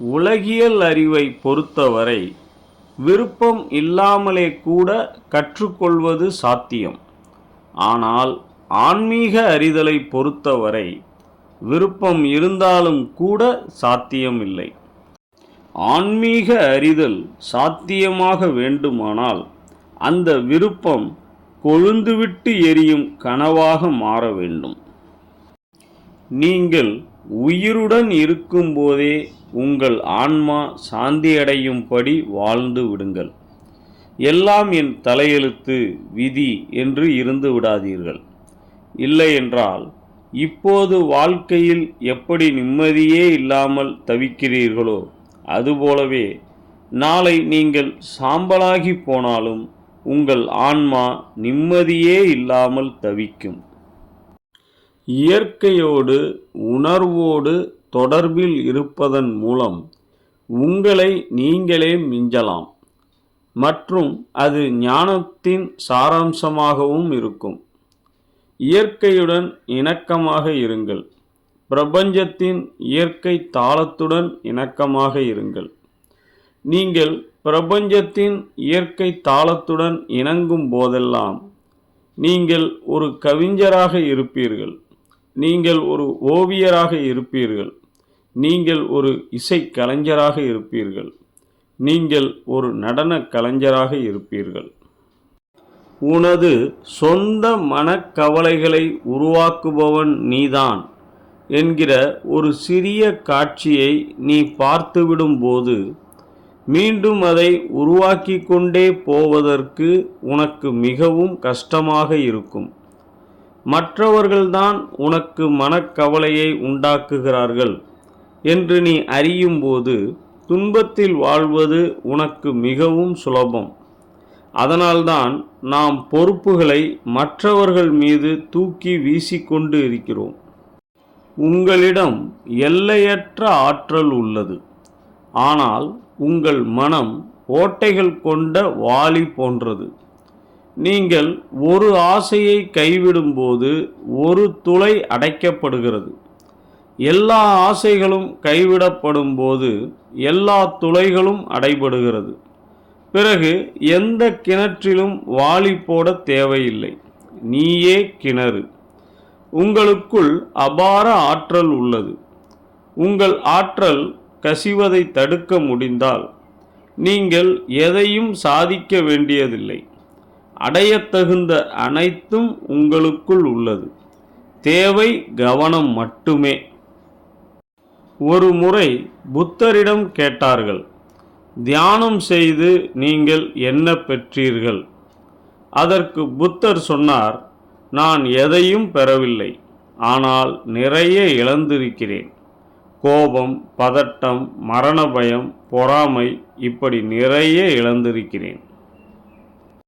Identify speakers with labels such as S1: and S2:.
S1: உலகியல் அறிவை பொறுத்தவரை விருப்பம் இல்லாமலே கூட கற்றுக்கொள்வது சாத்தியம். ஆனால் ஆன்மீக அறிதலை பொறுத்தவரை விருப்பம் இருந்தாலும் கூட சாத்தியமில்லை. ஆன்மீக அறிதல் சாத்தியமாக வேண்டுமானால் அந்த விருப்பம் கொழுந்துவிட்டு எரியும் கனவாக மாற வேண்டும். நீங்கள் உயிருடன் இருக்கும்போதே உங்கள் ஆன்மா சாந்தியடையும்படி வாழ்ந்து விடுங்கள். எல்லாம் என் தலையெழுத்து விதி என்று இருந்து விடாதீர்கள். இல்லையென்றால் இப்போது வாழ்க்கையில் எப்படி நிம்மதியே இல்லாமல் தவிக்கிறீர்களோ அதுபோலவே நாளை நீங்கள் சாம்பலாகி போனாலும் உங்கள் ஆன்மா நிம்மதியே இல்லாமல் தவிக்கும். இயற்கையோடு உணர்வோடு தொடர்பில் இருப்பதன் மூலம் உங்களை நீங்களே மிஞ்சலாம் மற்றும் அது ஞானத்தின் சாராம்சமாகவும் இருக்கும். இயற்கையுடன் இணக்கமாக இருங்கள். பிரபஞ்சத்தின் இயற்கை தாளத்துடன் இணக்கமாக இருங்கள். நீங்கள் பிரபஞ்சத்தின் இயற்கை தாளத்துடன் இணங்கும் போதெல்லாம் நீங்கள் ஒரு கவிஞராக இருப்பீர்கள். நீங்கள் ஒரு ஓவியராக இருப்பீர்கள். நீங்கள் ஒரு இசை கலைஞராக இருப்பீர்கள். நீங்கள் ஒரு நடன கலைஞராக இருப்பீர்கள். உனது சொந்த மனக்கவலைகளை உருவாக்குபவன் நீதான் என்கிற ஒரு சிறிய காட்சியை நீ பார்த்துவிடும்போது மீண்டும் அதை உருவாக்கி கொண்டே போவதற்கு உனக்கு மிகவும் கஷ்டமாக இருக்கும். மற்றவர்கள்தான் உனக்கு மனக்கவலையை உண்டாக்குகிறார்கள் என்று நீ அறியும்போது துன்பத்தில் வாழ்வது உனக்கு மிகவும் சுலபம். அதனால்தான் நாம் பொறுப்புகளை மற்றவர்கள் மீது தூக்கி வீசிக்கொண்டு இருக்கிறோம். உங்களிடம் எல்லையற்ற ஆற்றல் உள்ளது. ஆனால் உங்கள் மனம் ஓட்டைகள் கொண்ட வாளி போன்றது. நீங்கள் ஒரு ஆசையை கைவிடும்போது ஒரு துளை அடைக்கப்படுகிறது. எல்லா ஆசைகளும் கைவிடப்படும் போது எல்லா துளைகளும் அடைபடுகிறது. பிறகு எந்த கிணற்றிலும் வாளி போட தேவையில்லை. நீயே கிணறு. உங்களுக்குள் அபார ஆற்றல் உள்ளது. உங்கள் ஆற்றல் கசிவதை தடுக்க முடிந்தால் நீங்கள் எதையும் சாதிக்க வேண்டியதில்லை. அடையத்தகுந்த அனைத்தும் உங்களுக்குள் உள்ளது. தேவை கவனம் மட்டுமே. ஒரு முறை புத்தரிடம் கேட்டார்கள் தியானம் செய்து நீங்கள் என்ன பெற்றீர்கள்? அதற்கு புத்தர் சொன்னார் நான் எதையும் பெறவில்லை ஆனால் நிறைய இழந்திருக்கிறேன். கோபம் பதட்டம் மரண பயம் பொறாமை இப்படி நிறைய இழந்திருக்கிறேன்.